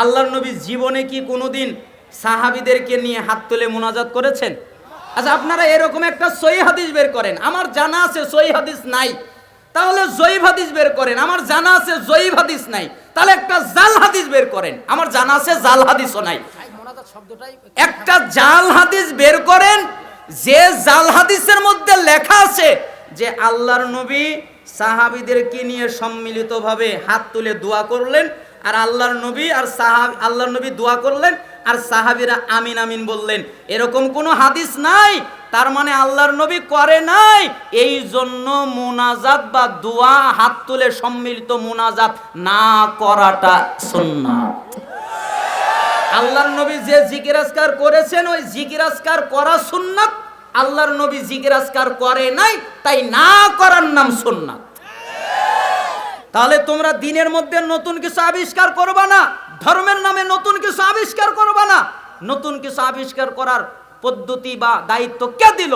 আল্লাহর নবী জীবনে কি কোনোদিন সাহাবিদেরকে নিয়ে হাত তুলে মোনাজাত করেছেন? আচ্ছা আপনারা এরকম একটা সই হাদিস বের করেন। আমার জানা আছে সই হাদিস নাই। তাহলে জয়ীব হাদিস বের করেন। আমার জানা আছে জয়ীব হাদিস নাই। তাহলে একটা জাল হাদিস বের করেন। আমার জানা আছে জাল হাদিসও নাই। একটা জাল হাদিস বের করেন, যে জাল হাদিসের মধ্যে লেখা আছে যে আল্লাহর নবী সাহাবিদেরকে নিয়ে সম্মিলিতভাবে হাত তুলে দোয়া করলেন। আর আল্লাহর নবী আর সাহাব আল্লাহর নবী দোয়া করলেন আর সাহাবিরা আমিন আমিন বললেন। এরকম কোনো হাদিস নাই, তার মানে আল্লাহর নবী করে নাই। এই জন্য মোনাজাত বা দোয়া হাত তুলে সম্মিলিত মোনাজাত না করাটা সুন্নাত আল্লাহর নবী যে জিকির আজকার করেছেন, ওই জিকির আজকার করা সুন্নাত। আল্লাহর নবী জিকির আজকার করে নাই, তাই না করার নাম সুন্নাত। তাহলে তোমরা দিনের মধ্যে নতুন কিছু আবিষ্কার করবা না, ধর্মের নামে নতুন কিছু আবিষ্কার করবা না। নতুন কিছু আবিষ্কার করার পদ্ধতি বা দায়িত্ব কে দিল?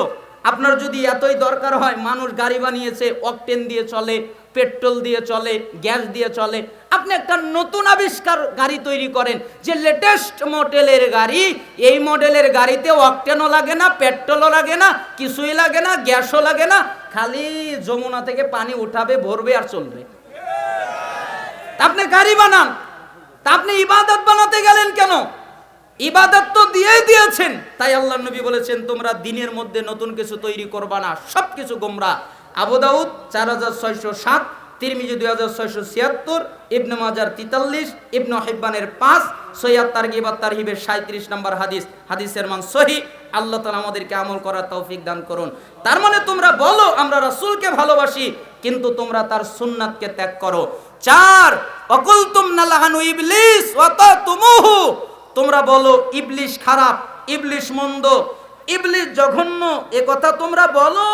আপনার যদি এতই দরকার হয়, মানুষ গাড়ি বানিয়েছে অকটেন দিয়ে চলে পেট্রোল দিয়ে চলে গ্যাস দিয়ে চলে। আপনি একটা নতুন আবিষ্কার গাড়ি তৈরি করেন, যে লেটেস্ট মডেলের গাড়ি, এই মডেলের গাড়িতে অকটেনও লাগে না পেট্রোলও লাগে না, কিছুই লাগে না গ্যাসও লাগে না, খালি যমুনা থেকে পানি উঠাবে, ভরবে আর চলবে। আপনি গাড়ি বানান। তা আপনি ইবাদত বানাতে গেলেন কেন? ইবাদত তো দিয়েই দিয়েছেন। তাই আল্লাহ নবী বলেছেন, তোমরা দিনের মধ্যে নতুন কিছু তৈরি করবা না। সব কিছু গোমরা। আবু দাউদ চার হাজার ছয়শো সাত, তিরমিজি দুই হাজার ছয়শো ছিয়াত্তর, ইবনে মাজার তিতাল্লিশ, ইবনে হিব্বানের পাঁচ, সৈয়াদ তারগিব আর তারহিবের সাঁত্রিশ নম্বর হাদিস। হাদিসের মান সহি। আল্লাহ তালা আমাদেরকে আমল করার তৌফিক দান করুন। তার মানে তোমরা বলো, আমরা রাসূলকে ভালোবাসি। কিন্তু তোমরা তার সুন্নাতকে ত্যাগ করো। চার অকুল তুম নালাহানু ইবলিস ওয়াত তুমুহু তোমরা বলো ইবলিশ খারাপ ইবলিশ মন্দ ইবলিশ জঘন্য, এ কথা তোমরা বলো।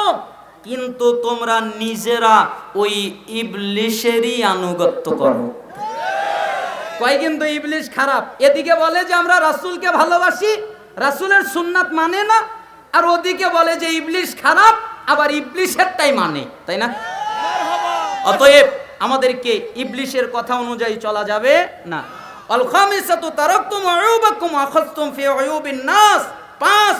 কিন্তু তোমরা নিজেরা ওই ইবলিশেরই আনুগত্য করো। কয় কিন্তু ইবলিশ খারাপ? এদিকে বলে যে আমরা রাসূলকে ভালোবাসি, রাসূলের সুন্নাত মানে না। আর ওদিকে বলে যে ইবলিশ খারাপ, আবার ইবলিশেরটাই মানে তাই না? অতএব আমাদেরকে ইবলিশের কথা অনুযায়ী চলা যাবে না। আল খামিসাতু তারাকতুম উয়ুবাকুম আখাযতুম ফি উয়ুবিন নাস। পাঁচ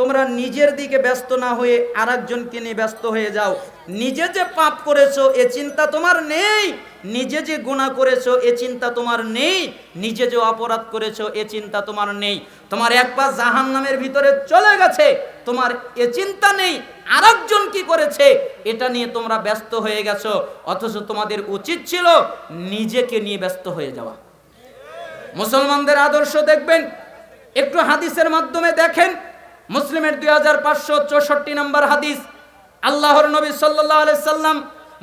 তোমরা নিজের দিকে ব্যস্ত না হয়ে আরেকজনকে নিয়ে ব্যস্ত হয়ে যাও। নিজে যে পাপ করেছ, এ চিন্তা তোমার নেই। নিজে যে গুনাহ করেছ, এ চিন্তা তোমার নেই। নিজে যে অপরাধ করেছ, এ চিন্তা তোমার নেই। তোমার এক পা জাহান্নামের ভিতরে চলে গেছে। তোমার এ চিন্তা নেই, আরেকজন কি করেছে? এটা নিয়ে তোমরা ব্যস্ত হয়ে গেছো। অথচ তোমাদের উচিত ছিল নিজেকে নিয়ে ব্যস্ত হয়ে যাওয়া। মুসলমানদের আদর্শ দেখবেন, একটু হাদিসের মাধ্যমে দেখেন মুসলিমের দুই হাজার পাঁচশো চৌষট্টি নম্বর হাদিস, আল্লাহর নবী সাল্লাহ সাল্লাম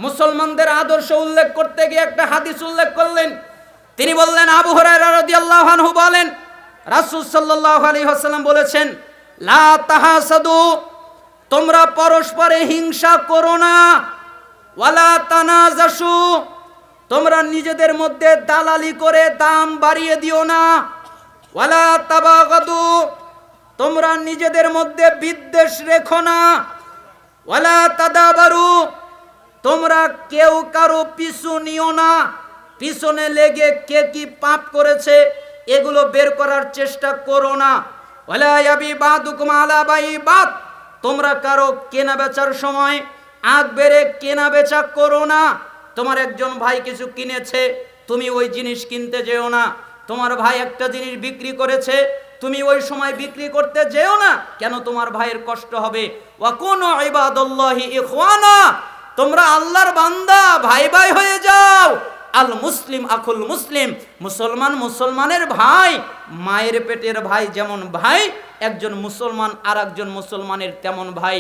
মুসলমানদের আদর্শ উল্লেখ করতে গিয়ে একটা হাদিস উল্লেখ করলেন। তিনি বললেন, আবু হরাইরা রাদিয়াল্লাহু আনহু বলেন, রাসূল সাল্লাল্লাহু আলাইহি ওয়াসাল্লাম বলেছেন, লা তাহাসাদু, তোমরা পরস্পরে হিংসা করো না। ওয়ালা তানাজাসু, তোমরা নিজেদের মধ্যে দালালি করে দাম বাড়িয়ে দিও না। ওয়ালা তাবাগাদু তোমরা নিজেদের মধ্যে বিদ্বেষ রেখো না। ওয়ালা তাদাবারু, তোমরা কেউ কারও পিছু নিও না। পিছনে লেগে কে কি পাপ করেছে, এগুলো বের করার চেষ্টা করো না। ওয়ালা ইয়াবি বাদুকুম আলা বাইবাদ তোমরা কারও কেনা বেচার সময় আগ বেড়ে কেনা বেচা করো না। তোমার একজন ভাই কিছু কিনেছে, তুমি ওই জিনিস কিনতে যেও না। তোমার ভাই একটা জিনিস বিক্রি করেছে তুমি ওই সময় বিক্রি করতে যেও না, কেন তোমার ভাইয়ের কষ্ট হবে? তোমরা আল্লাহর বান্দা ভাই ভাই হয়ে যাও। আল মুসলিম আকুল মুসলিম। মুসলমান মুসলমানের ভাই, মায়ের পেটের ভাই যেমন ভাই, একজন মুসলমান আর একজন মুসলমানের তেমন ভাই।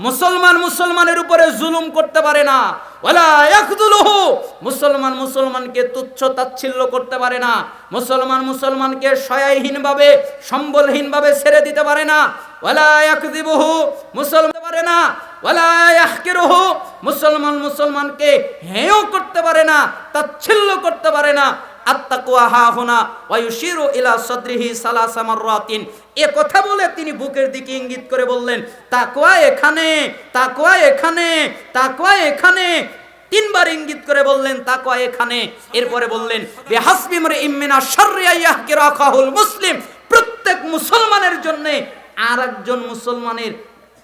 মুসলমান মুসলমানের উপরে জুলুম করতে পারে না। মুসলমান মুসলমানকে তুচ্ছ তাচ্ছিল্য করতে পারে না। মুসলমান মুসলমানকে সহায়হীনভাবে সম্বলহীনভাবে ছেড়ে দিতে পারে না। মুসলমান পারে না। ওয়ালা মুসলমান মুসলমানকে হেয় করতে পারে না, তাচ্ছিল্য করতে পারে না। আত্তাকুয়া হা হোনা এ কথা বলে তিনি বুকের দিকে ইঙ্গিত করে বললেন, তাকওয়া এখানে তাকওয়া এখানে তাকওয়া এখানে। তিনবার ইঙ্গিত করে বললেন, তাকওয়া এখানে। এরপরে বললেন, বিহাসবি মরে ইমিনা শাররি আইয়াহকে রাখাহুল মুসলিম। প্রত্যেক মুসলমানের জন্য আর মুসলমানের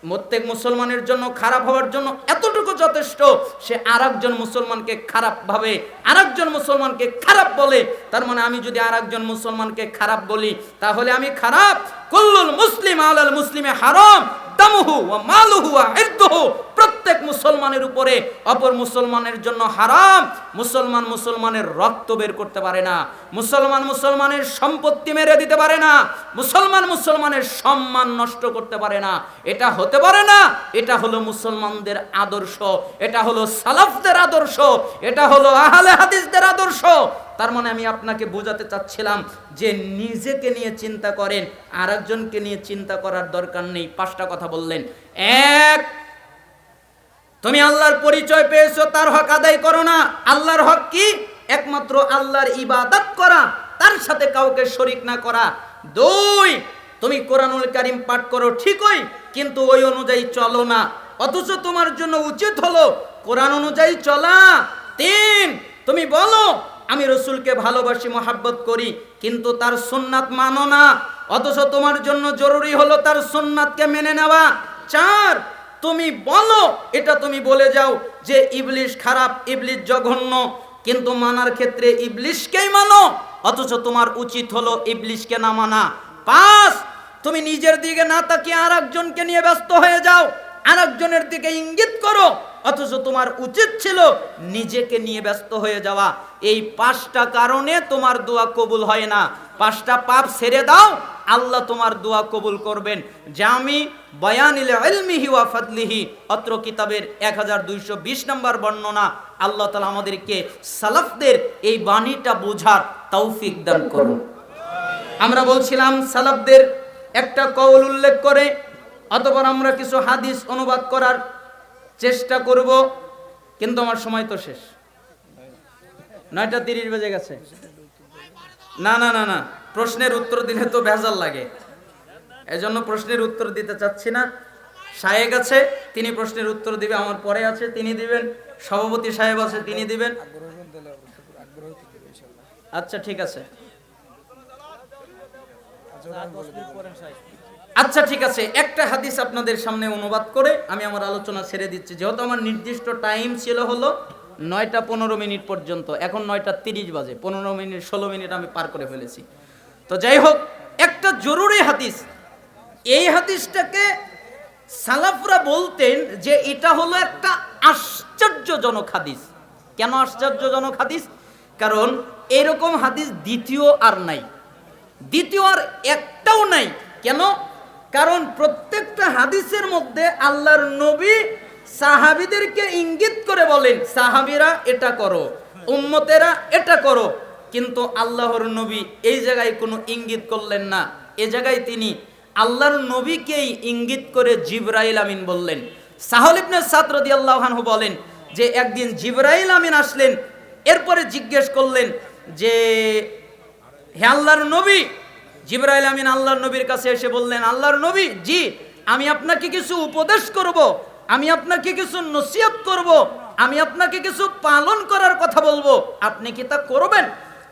প্রত্যেক মুসলমানের জন্য, খারাপ হওয়ার জন্য এতটুকু যথেষ্ট। সে আর মুসলমানকে খারাপ ভাবে আর মুসলমানকে খারাপ বলে। তার মানে আমি যদি আর মুসলমানকে খারাপ বলি, তাহলে আমি খারাপ। কুল্লুল মুসলিম আলাল মুসলিমে হারাম। দামুহু ওয়া মালুহু ওয়া ইরদুহু প্রত্যেক মুসলমানের উপরে অপর মুসলমানের জন্য হারাম। মুসলমান মুসলমানের রক্ত বের করতে পারে না। মুসলমান মুসলমানের সম্পত্তি মেরে দিতে পারে না। মুসলমান মুসলমানের সম্মান নষ্ট করতে পারে না। এটা হতে পারে না। এটা হলো মুসলমানদের আদর্শ। এটা হলো সালাফদের আদর্শ। এটা হলো আহলে হাদিসদের আদর্শ। তার মানে আমি আপনাকে বোঝাতে চাচ্ছিলাম যে নিজেকে নিয়ে চিন্তা করেন আর একজনকে নিয়ে চিন্তা করার দরকার নেই। পাঁচটা কথা বললেন। এক, তুমি আল্লাহর পরিচয় পেয়েছ, তার হক আদায় করো না। আল্লাহর হক কি? একমাত্র আল্লাহর ইবাদত করা, তার সাথে কাউকে শরিক না করা। দুই, তুমি কোরআনুল কারিম পাঠ করো ঠিকই, কিন্তু ওই অনুযায়ী চলো না। অথচ তোমার জন্য উচিত হলো কোরআন অনুযায়ী চলা। তিন, তুমি বলো আমি রসুলকে ভালোবাসি, মহাব্বত করি, কিন্তু তার সুন্নাত মানো না। অথচ তোমার জন্য জরুরি হলো তার সুন্নাতকে মেনে নেওয়া। চার, তুমি বলো, এটা তুমি বলে যাও যে ইবলিশ খারাপ, ইবলিশ জঘন্য, কিন্তু মানার ক্ষেত্রে ইবলিশকেই মানো। অথচ তোমার উচিত হলো ইবলিশকে না মানা। পাঁচ, তুমি নিজের দিকে না তাকিয়ে আর একজনকে নিয়ে ব্যস্ত হয়ে যাও। আর একজনের দিকে ইঙ্গিত করো, অথচ তোমার উচিত ছিল নিজেকে নিয়ে ব্যস্ত হয়ে যাওয়া। এই পাঁচটা কারণে তোমার দোয়া কবুল হয় না। পাঁচটা পাপ ছেড়ে দাও, আল্লাহ তোমার দোয়া কবুল করবেন। জামি বয়ানিল ইলমিহি ওয়া ফাদলিহি, অত্র কিতাবের এক হাজার দুইশো বিশ নম্বর বর্ণনা। আল্লাহ তালা আমাদেরকে সালাফদের এই বাণীটা বোঝার তৌফিক দান করুন। আমরা বলছিলাম, সালাফদের একটা কৌল উল্লেখ করে অতপর আমরা কিছু হাদিস অনুবাদ করার চেষ্টা করব, কিন্তু আমার সময় তো শেষ। নয়টা তিরিশ বেজে গেছে। না না না না, প্রশ্নের উত্তর দিলে তো ভেজাল লাগে। এজন্য প্রশ্নের উত্তর দিতে চাচ্ছি না। সাহেব আছে, তিনি প্রশ্নের উত্তর দিবে, আমার পরে আছে, তিনি দিবেন। সভাপতি সাহেব আছে, তিনি দিবেন। আচ্ছা ঠিক আছে। আচ্ছা ঠিক আছে, একটা হাদিস আপনাদের সামনে অনুবাদ করে আমি আমার আলোচনা ছেড়ে দিচ্ছি। যেহেতু আমার নির্দিষ্ট টাইম ছিল হলো নয়টা পনেরো মিনিট পর্যন্ত, এখন নয়টা তিরিশ বাজে, পনেরো মিনিট, ষোলো মিনিট আমি পার করে ফেলেছি। তো যাই হোক, একটা জরুরি হাদিস। এই হাদিসটাকে সালাফরা বলতেন যে এটা হলো একটা আশ্চর্যজনক হাদিস। কেন আশ্চর্যজনক হাদিস? কারণ এরকম হাদিস দ্বিতীয় আর নাই। দ্বিতীয় আর একটাও নাই। কেন? কারণ প্রত্যেকটা হাদিসের মধ্যে আল্লাহর নবী সাহাবিদেরকে ইঙ্গিত করে বলেন, সাহাবিরা এটা করো, উম্মতেরা এটা করো। কিন্তু আল্লাহর নবী এই জায়গায় কোনো ইঙ্গিত করলেন না। এ জায়গায় তিনি আল্লাহর নবীকেই ইঙ্গিত করে জিবরাইল আমিন বললেন। সাহল ইবনে সাদ রাদিয়াল্লাহু আনহু বলেন যে, একদিন জিবরাইল আমিন আসলেন, এরপরে জিজ্ঞেস করলেন যে, হে আল্লাহর নবী জিবরাইল আমিন আল্লাহর নবীর কাছে এসে বললেন, আল্লাহর নবী, জি, আমি আপনাকে কিছু উপদেশ করব, আমি আপনাকে কিছু নসিহত করব, আমি আপনাকে কিছু পালন করার কথা বলব, আপনি কি তা করবেন?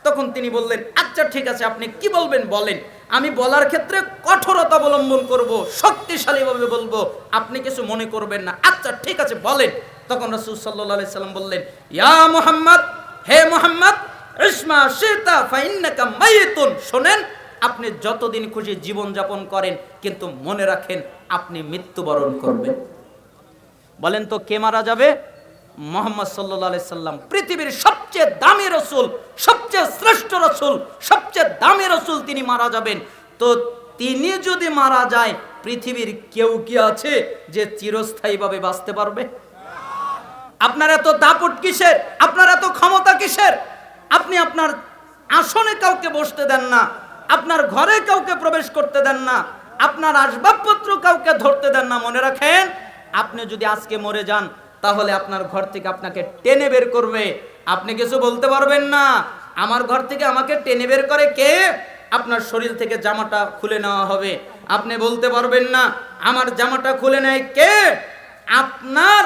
তখন তিনি বললেন আচ্ছা ঠিক আছে, আপনি কি বলবেন বলেন, আমি বলার ক্ষেত্রে কঠোরতা অবলম্বন করব, শক্তিশালীভাবে বলব, আপনি কিছু মনে করবেন না। আচ্ছা ঠিক আছে, বলেন। তখন রাসূল আলাইহি সাল্লাম বললেন, ইয়া মুহাম্মদ, হে মুহাম্মদ ইসমা শিতা, ফাইন্নাকা মাইতুন। শোনেন আপনি যতদিন খুশি জীবন যাপন করেন, কিন্তু মনে রাখেন আপনি মৃত্যুবরণ করবেন। বলেন তো কে মারা যাবে? মোহাম্মদ সাল্লাহ সাল্লাম। পৃথিবীর সবচেয়ে দামি রসুল, সবচেয়ে শ্রেষ্ঠ রসুল, সবচেয়ে দামি রসুল তিনি মারা যাবেন। তো তিনি যদি মারা যায়, পৃথিবীর কেউ কি আছে যে চিরস্থায়ীভাবে বাঁচতে পারবে? আপনার এত দাপট কিসের? আপনার এত ক্ষমতা কিসের? আপনি আপনার আসনে কাউকে বসতে দেন না। আপনার ঘরে কাউকে প্রবেশ করতে দেন না, আপনার আসবাবপত্র কাউকে ধরতে দেন না, মনে রাখেন? আপনি যদি আজকে মরে যান, তাহলে আপনার ঘর থেকে আপনাকে টেনে বের করবে। আপনি কিছু বলতে পারবেন না। আমার ঘর থেকে আমাকে টেনে বের করে কে? আপনার শরীর থেকে জামাটা খুলে নেওয়া হবে। আপনি বলতে পারবেন না, আমার জামাটা খুলে নেয় কে? আপনার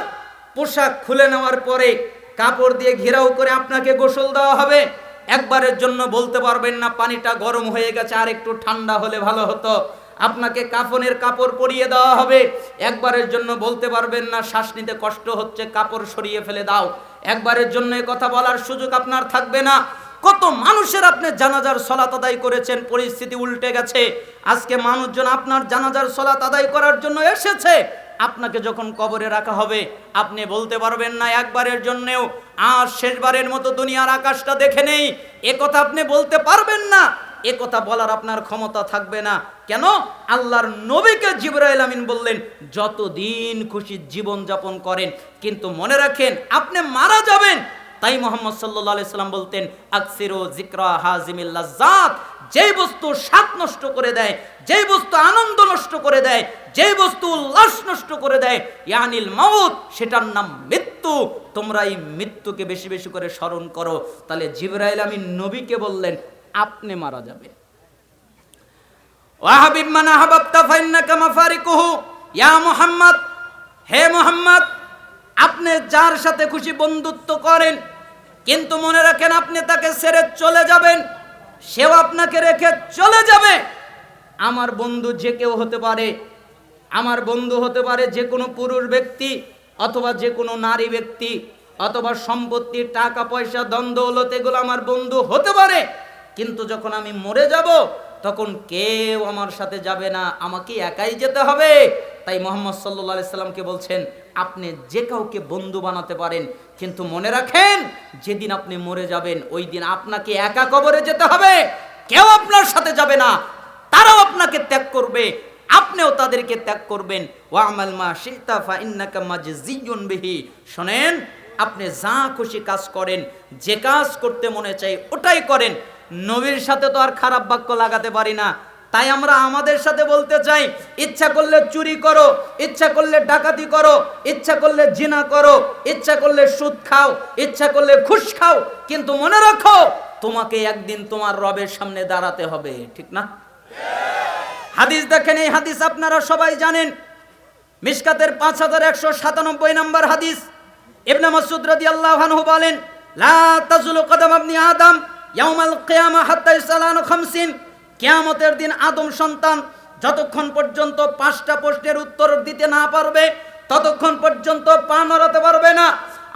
পোশাক খুলে নেওয়ার পরে কাপড় দিয়ে ঘেরাও করে আপনাকে গোসল দেওয়া হবে। একবারের জন্য বলতে পারবেন না, পানিটা গরম হয়ে গেছে, আর একটু ঠান্ডা হলে ভালো হতো। আপনাকে কাফনের কাপড় পরিয়ে দেওয়া হবে। একবারের জন্য বলতে পারবেন না, শ্বাস নিতে কষ্ট হচ্ছে, কাপড় সরিয়ে ফেলে দাও। একবারের জন্য কথা বলার সুযোগ আপনার থাকবে না। কত মানুষের আপনি জানাজার সলাত আদায় করেছেন, পরিস্থিতি উল্টে গেছে। আজকে মানুষজন আপনার জানাজার সলাত আদায় করার জন্য এসেছে। আপনাকে যখন কবরে রাখা হবে, আপনি বলতে পারবেন না একবারের জন্যেও, আর শেষবারের মতো দুনিয়ার আকাশটা দেখে নেই। এ কথা আপনি বলতে পারবেন না। এ কথা বলার আপনার ক্ষমতা থাকবে না। কেন? আল্লাহর নবীকে জিবরাইল আমিন বললেন, যতদিন খুশি জীবন যাপন করেন, কিন্তু মনে রাখেন আপনি মারা যাবেন। তাই মোহাম্মদ সাল্লাহ সাল্লাম বলতেন, আকসিরো জিক্রা হাজিমিল্লাজাত যেই বস্তু স্বাদ নষ্ট করে দেয়, যেই বস্তু আনন্দ নষ্ট করে দেয়, যেই বস্তু উল্লাস নষ্ট করে দেয়, ইয়ানিল মাউত, সেটার নাম মৃত্যু। তোমরা এই মৃত্যুকে বেশি বেশি করে স্মরণ করো। তাহলে জিবরাইল আমি নবীকে বললেন, আপনি মারা যাবেন। ওয়াহাবিব মান আহাবাবতা ফাইন্নাকা মাফারিকুহু। ইয়া মুহাম্মদ, হে মুহাম্মদ, আপনি যার সাথে খুশি বন্ধুত্ব করেন, কিন্তু মনে রাখেন আপনি তাকে ছেড়ে চলে যাবেন। সেও আপনাকে রেখে চলে যাবে। আমার বন্ধু যে কেউ হতে পারে, আমার বন্ধু হতে পারে যে কোনো পুরুষ ব্যক্তি অথবা যে কোনো নারী ব্যক্তি অথবা সম্পত্তি, টাকা, পয়সা দ্বন্দ্ব দৌলত, এগুলো আমার বন্ধু হতে পারে। কিন্তু যখন আমি মরে যাব, তখন কেউ আমার সাথে যাবে না, আমাকে একাই যেতে হবে। তাই মোহাম্মদ সাল্লা সাল্লামকে বলছেন, আপনি যে কাউকে বন্ধু বানাতে পারেন, কিন্তু মনে রাখেন, যেদিন আপনি মরে যাবেন, ওই দিন আপনাকে একা কবরে যেতে হবে। কেউ আপনার সাথে যাবে না। তারাও আপনাকে ত্যাগ করবে। আপনিও তাদেরকে ত্যাগ করবেন। আমাল মা শোনেন, আপনি যা খুশি কাজ করেন, যে কাজ করতে মনে চাই ওটাই করেন। নবীর সাথে তো আর খারাপ বাক্য লাগাতে পারি না। তাই আমরা আমাদের সাথে বলতে চাই, ইচ্ছা করলে চুরি করো, ইচ্ছা করলে ডাকাতি করো, ইচ্ছা করলে জিনা করো, ইচ্ছা করলে সুদ খাও, ইচ্ছা করলে খুশ খাও, কিন্তু মনে রাখো, তোমাকে একদিন তোমার রবের সামনে দাঁড়াতে হবে, ঠিক না? হাদিস দেখেন, এই হাদিস আপনারা সবাই জানেন। মিসকাতের পাঁচ হাজার একশো সাতানব্বই নম্বর হাদিস। ইবনে মাসুদ রাদিয়াল্লাহু আনহু বলেন, লা তাজুলু কদম ইবনি আদম, ইয়াউমাল কিয়ামা হাত্তা ইসালানু খামসিন। কিয়ামতের দিন আদম সন্তান যতক্ষণ পর্যন্ত পাঁচটা প্রশ্নের উত্তর দিতে না পারবে, ততক্ষণ পর্যন্ত পা নড়াতে পারবে না।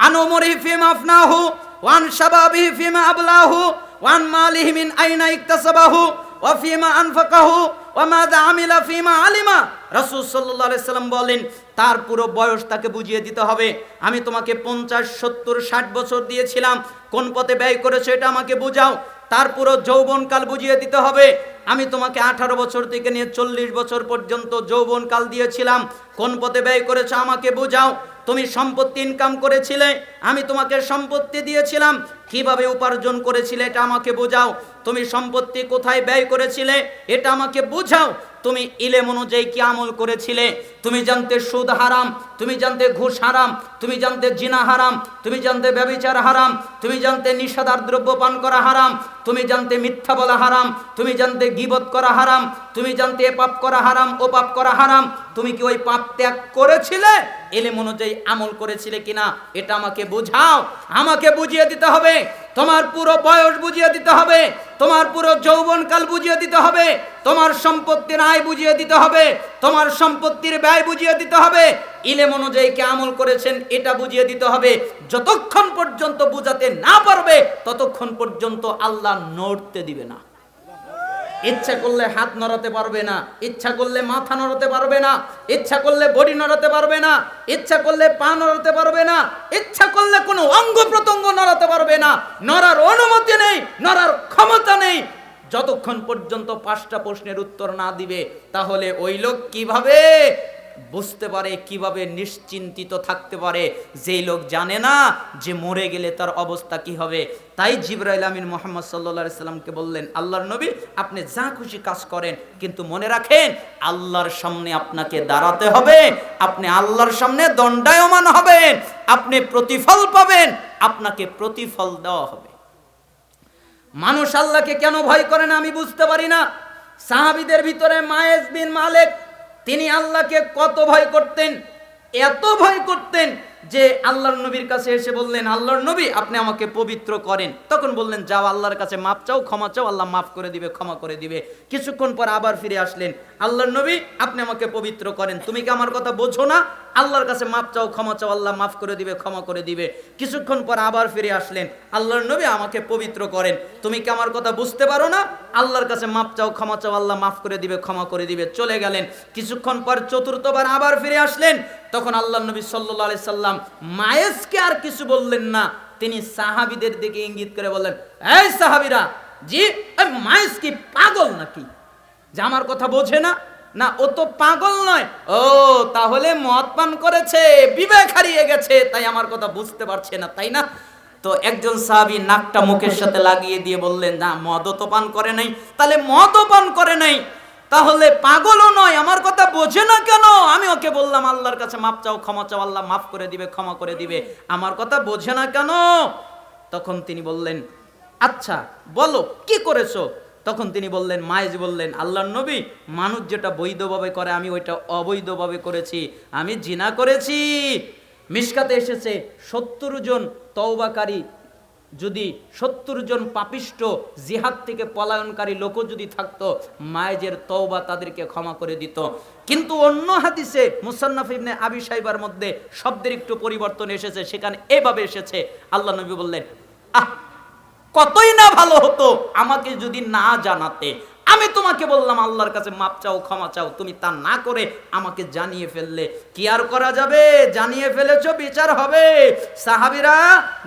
আনুমরি ফিমা আফনাহু, ওয়ান শাবাবিহি ফিমা আবলাহু, ওয়ান মালিহি মিন আইনা ইকতাসাবাহু, ওয়া ফিমা আনফাকাহু, ওয়া মাযা আমিলা ফিমা আলিমা। রাসূল সাল্লাল্লাহু আলাইহি সাল্লাম বলেন, তার পুরো বয়স তাকে বুঝিয়ে দিতে হবে। আমি তোমাকে পঞ্চাশ, সত্তর, ষাট বছর দিয়েছিলাম। কোন পথে ব্যয় করেছ এটা আমাকে বোঝাও। তার পুরো যৌবনকাল বুঝিয়ে দিতে হবে। আমি তোমাকে আঠারো বছর থেকে নিয়ে চল্লিশ বছর পর্যন্ত যৌবনকাল দিয়েছিলাম। কোন পথে ব্যয় করেছ আমাকে বোঝাও। তুমি সম্পত্তি ইনকাম করেছিলে, আমি তোমাকে সম্পত্তি দিয়েছিলাম। কীভাবে উপার্জন করেছিলে এটা আমাকে বোঝাও। তুমি সম্পত্তি কোথায় ব্যয় করেছিলে এটা আমাকে বোঝাও। তুমি ইলেম অনুযায়ী কি আমল করেছিলে? তুমি জানতে সুদ হারাম, তুমি জানতে ঘুষ হারাম, তুমি জানতে জিনা হারাম, তুমি জানতে ব্যবিচার হারাম, তুমি জানতে নিষাদার দ্রব্য পান করা হারাম, তুমি জানতে মিথ্যা বলা হারাম, তুমি জানতে গিবত করা হারাম, তুমি জানতে পাপ করা হারাম, ও পাপ করা হারাম, তুমি কি ওই পাপ ত্যাগ করেছিলে? এলেম অনুযায়ী আমল করেছিলে কিনা, এটা আমাকে বোঝাও, আমাকে বুঝিয়ে দিতে হবে, তোমার পুরো বয়স বুঝিয়ে দিতে হবে, তোমার পুরো যৌবনকাল বুঝিয়ে দিতে হবে, তোমার সম্পত্তির আয় বুঝিয়ে দিতে হবে, তোমার সম্পত্তির ব্যয় বুঝিয়ে দিতে হবে ইলেম অনুযায়ী কে আমল করেছেন এটা বুঝিয়ে দিতে হবে, যতক্ষণ পর্যন্ত বুঝাতে না পারবে, ততক্ষণ পর্যন্ত আল্লাহ নড়তে দিবে না। ইচ্ছা করলে হাত নড়াতে পারবে না, ইচ্ছা করলে মাথা নড়াতে পারবে না, ইচ্ছা করলে বডি নড়াতে পারবে না, ইচ্ছা করলে পা নড়াতে পারবে না, ইচ্ছা করলে কোনো অঙ্গ প্রত্যঙ্গ নড়াতে পারবে না, নড়ার অনুমতি নেই, নড়ার ক্ষমতা নেই। যতক্ষণ পর্যন্ত পাঁচটা প্রশ্নের উত্তর না দিবে, তাহলে ওই লোক কীভাবে বুঝতে পারে, কীভাবে নিশ্চিন্তিত থাকতে পারে? যেই লোক জানে না যে মরে গেলে তার অবস্থা কি হবে তাই জিব্রাইল আমিন মোহাম্মদ সাল্লা সাল্লামকে বললেন, আল্লাহর নবী, আপনি যা খুশি কাজ করেন, কিন্তু মনে রাখেন, আল্লাহর সামনে আপনাকে দাঁড়াতে হবে, আপনি আল্লাহর সামনে দণ্ডায়মান হবেন, আপনি প্রতিফল পাবেন, আপনাকে প্রতিফল দেওয়া হবে। মানুষ আল্লাহকে কেন ভয় করে না আমি বুঝতে পারি না। সাহাবিদের ভিতরে মায়েজ বিন মালেক, তিনি আল্লাহকে কত ভয় করতেন, এত ভয় করতেন যে আল্লাহর নবীর কাছে এসে বললেন, আল্লাহর নবী, আপনি আমাকে পবিত্র করেন। তখন বললেন, যাও, আল্লাহর কাছে মাপ চাও, ক্ষমা চাও, আল্লাহ মাফ করে দিবে, ক্ষমা করে দিবে। কিছুক্ষণ পর আবার ফিরে আসলেন, আল্লাহর নবী, আপনি আমাকে পবিত্র করেন। তুমি কি আমার কথা বোঝো না? আল্লাহর কাছে মাপ চাও, ক্ষমা চাও, আল্লাহ মাফ করে দিবে, ক্ষমা করে দিবে। কিছুক্ষণ পর আবার ফিরে আসলেন, আল্লাহর নবী আমাকে পবিত্র করেন। তুমি কি আমার কথা বুঝতে পারো না? আল্লাহর কাছে মাপ চাও, ক্ষমা চাও, আল্লাহ মাফ করে দিবে, ক্ষমা করে দিবে। চলে গেলেন। কিছুক্ষণ পর চতুর্থবার আবার ফিরে আসলেন। তখন আল্লাহ নবী সাল্লাহ আলি সাল্লাম মায়েসকে আর কিছু বললেন না। তিনি সাহাবিদের দিকে ইঙ্গিত করে বললেন, এই সাহাবিরা, জি মায়েস কি পাগল নাকি? যে আমার কথা বোঝে না? না, ও তো পাগল নয়। ও, তাহলে মদ পান করেছে, বিবেক হারিয়ে গেছে, তাই আমার কথা বুঝতে পারছে না, তাই না? তো একজন সাহাবী নাকটা মুখের সাথে লাগিয়ে দিয়ে বললেন, না, মদও তো পান করে নাই। তাহলে মদও পান করে নাই? তাহলে পাগলও নয়, আমার কথা বোঝে না কেন? আমি ওকে বললাম, আল্লাহর কাছে মাপ চাও, ক্ষমা চাও, আল্লাহ মাফ করে দিবে, ক্ষমা করে দিবে। আমার কথা বোঝে না কেন? তখন তিনি বললেন আচ্ছা বলো, কি করেছ? তখন তিনি বললেন মায়েজ বললেন, আল্লাহর নবী মানুষ যেটা বৈধভাবে করে, আমি ওইটা অবৈধভাবে করেছি। আমি জিনা করেছি। মিসকাতে এসেছে সত্তর জন তওবাকারী যদি সত্তর জন পাপিষ্ট জিহাদ থেকে পলায়নকারী লোকও যদি থাকতো মায়েজের তওবা তাদেরকে ক্ষমা করে দিত। কিন্তু অন্য হাদিসে মুসান্নাফ ইবনে আবি সাইবার মধ্যে শব্দের একটু পরিবর্তন এসেছে, সেখানে এভাবে এসেছে। আল্লাহ নবী বললেন, আহ, কতই না ভালো হতো আমাকে যদি না জানাতে। আমি তোমাকে বললাম, আল্লাহর কাছে মাপ চাও, ক্ষমা চাও, তুমি তা না করে আমাকে জানিয়ে ফেললে কি আর করা যাবে? জানিয়ে ফেলেছো, বিচার হবে। সাহাবিরা,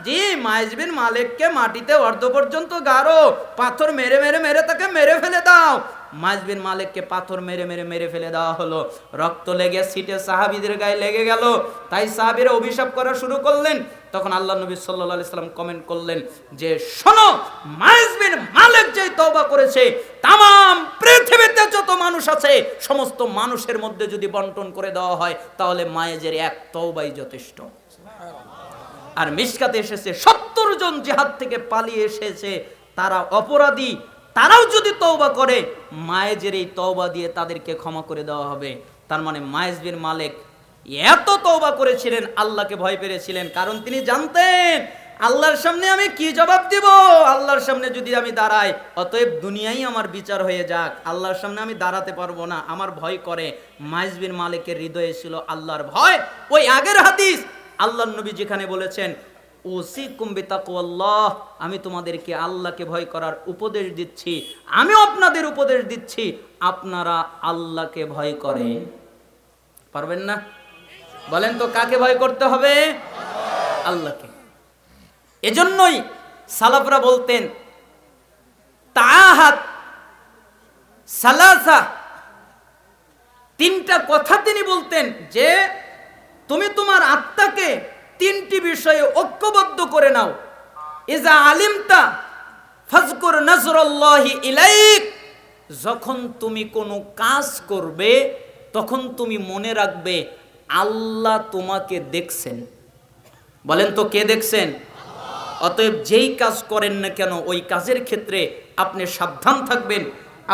জি মাইজবিন মালিককে মাটিতে অর্ধ পর্যন্ত গাড়ো পাথর মেরে মেরে মেরে তাকে মেরে ফেলে দাও। মাইজবিন মালিককে পাথর মেরে মেরে মেরে ফেলে দেওয়া হলো। রক্ত লেগে সিটে সাহাবিদের গায়ে লেগে গেল। তাই সাহাবিরা অভিশাপ করা শুরু করলেন। তখন আল্লাহ নবী সাল্লাহ সাল্লাম কমেন্ট করলেন যে, শোনো মাইজবিন মালিক যে তওবা করেছে তাম পৃথিবীতে যত মানুষ আছে, সমস্ত মানুষের মধ্যে যদি বন্টন করে দেওয়া হয়, তাহলে মায়েজের এক তওবাই যথেষ্ট। আর মিসকাতে এসেছে, সত্তর জন জেহাদ থেকে পালিয়ে এসেছে। তারা অপরাধী তারাও যদি তওবা করে, মায়েজের এই তওবা দিয়ে তাদেরকে ক্ষমা করে দেওয়া হবে। তার মানে মায়েজ বিন মালিক এত তওবা করেছিলেন, আল্লাহকে ভয় পেরেছিলেন। কারণ তিনি জানতেন, আল্লাহর সামনে আমি কি জবাব দিব? আল্লাহর সামনে যদি আমি দাঁড়াই, অতএব দুনিয়াই আমার বিচার হয়ে যাক। আল্লাহর সামনে আমি দাঁড়াতে পারব না, আমার ভয় করে। মাইজ বিন মালিকের হৃদয়ে ছিল আল্লাহর ভয়। ওই আগের হাদিস, আল্লাহর নবী যেখানে বলেছেন ওসি কুম্বি তাকুয়াল্লাহ আমি তোমাদেরকে আল্লাহকে ভয় করার উপদেশ দিচ্ছি, আমিও আপনাদের উপদেশ দিচ্ছি, আপনারা আল্লাহকে ভয় করে পারবেন না? বলেন তো কাকে ভয় করতে হবে? আল্লাহকে। এজন্যই সালাফরা বলতেন তাহাত সালাসা। তিনটা কথা তিনি বলতেন যে, তুমি তোমার আত্মাকে তিনটি বিষয়ে ঐক্যবদ্ধ করে নাও। ইজা আলিমতা ফজকুর নজরুল্লাহি ইলাইক, যখন তুমি কোনো কাজ করবে, তখন তুমি মনে রাখবে, আল্লাহ তোমাকে দেখছেন। বলেন তো কে দেখছেন? অতএব যেই কাজ করেন না কেন, ওই কাজের ক্ষেত্রে আপনি সাবধান থাকবেন,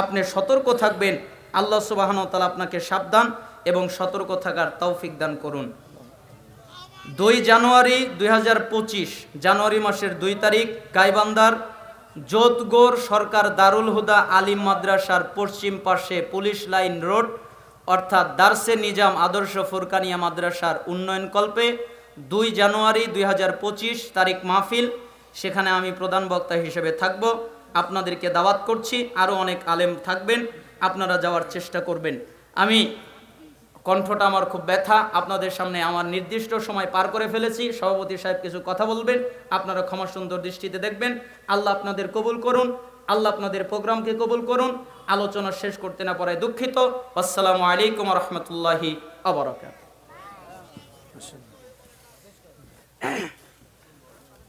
আপনি সতর্ক থাকবেন। আল্লাহ সুবাহন তালা আপনাকে সাবধান এবং সতর্ক থাকার তৌফিক দান করুন। দুই জানুয়ারি দুই হাজার পঁচিশ, জানুয়ারি মাসের দুই তারিখ গাইবান্দার যোধগোর সরকার দারুল হুদা আলিম মাদ্রাসার পশ্চিম পাশে পুলিশ লাইন রোড, অর্থাৎ দার্সে নিজাম আদর্শ ফুরকানিয়া মাদ্রাসার উন্নয়ন কল্পে দুই জানুয়ারি দুই হাজার পঁচিশ তারিখ মাহফিল, সেখানে আমি প্রধান বক্তা হিসেবে থাকব। আপনাদেরকে দাওয়াত করছি, আরও অনেক আলেম থাকবেন, আপনারা যাওয়ার চেষ্টা করবেন। আমি কণ্ঠটা আমার খুব ব্যথা। আপনাদের সামনে আমার নির্দিষ্ট সময় পার করে ফেলেছি। সভাপতি সাহেব কিছু কথা বলবেন, আপনারা ক্ষমা সুন্দর দৃষ্টিতে দেখবেন। আল্লাহ আপনাদের কবুল করুন, আল্লাহ আপনাদের প্রোগ্রামকে কবুল করুন। আলোচনা শেষ করতে না পারায় দুঃখিত। আসসালামু আলাইকুম রহমতুল্লাহি আবরকাত